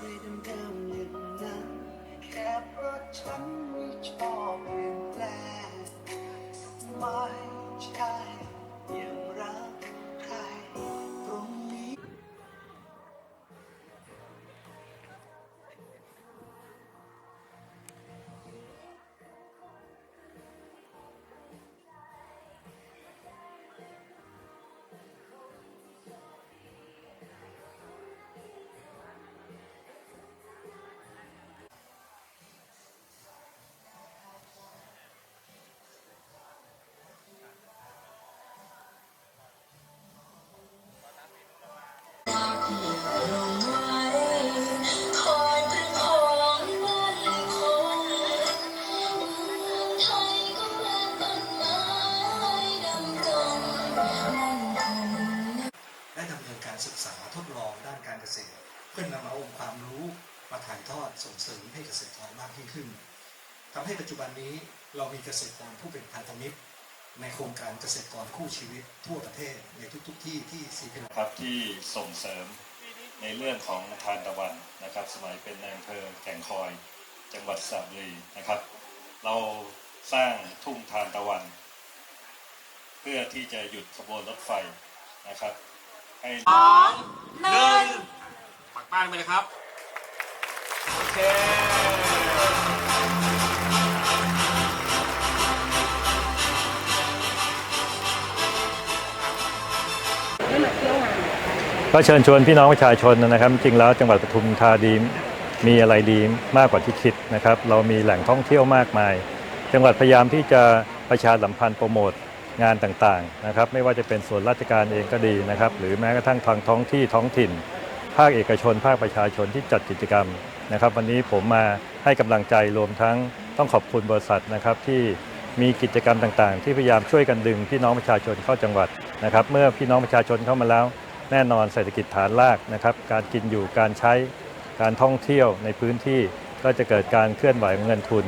เดิ ลองด้านการเกษตร เพื่อนำเอาองค์ความรู้มาถ่ายทอดส่งเสริมให้เกษตรกรมากยิ่งขึ้นทำให้ปัจจุบันนี้เรามีเกษตรกรผู้เป็นพันธมิตร ในโครงการเกษตรกรคู่ชีวิตทั่วประเทศในทุก ๆ ที่ที่สีพินนะครับที่ส่งเสริมในเรื่องของทานตะวันนะครับ สมัยเป็นนอำเภอแก่งคอย จังหวัดสระบุรีนะครับ เราสร้างทุ่งทานตะวัน เพื่อที่จะหยุดขบวนรถไฟนะครับ ให้หนึ่งปักป้ายไปเลยครับ โอเคก็เชิญชวนพี่น้องประชาชนนะครับ จริงแล้วจังหวัดปทุมธานีมีอะไรดีมากกว่าที่คิดนะครับ เรามีแหล่งท่องเที่ยวมากมาย จังหวัดพยายามที่จะประชาสัมพันธ์โปรโมท งานต่างๆนะครับ ไม่ว่าจะเป็นส่วนราชการเองก็ดีนะครับ หรือแม้กระทั่งทางท้องที่ท้องถิ่น ภาคเอกชน ภาคประชาชนที่จัดกิจกรรมนะครับ วันนี้ผมมาให้กำลังใจรวมทั้งต้องขอบคุณบริษัทนะครับที่มีกิจกรรมต่างๆ ที่พยายามช่วยกันดึงพี่น้องประชาชนเข้าจังหวัดนะครับ เมื่อพี่น้องประชาชนเข้ามาแล้ว แน่นอนเศรษฐกิจฐานรากนะครับ การกินอยู่การใช้การท่องเที่ยวในพื้นที่ก็จะเกิดการเคลื่อนไหวของเงินทุน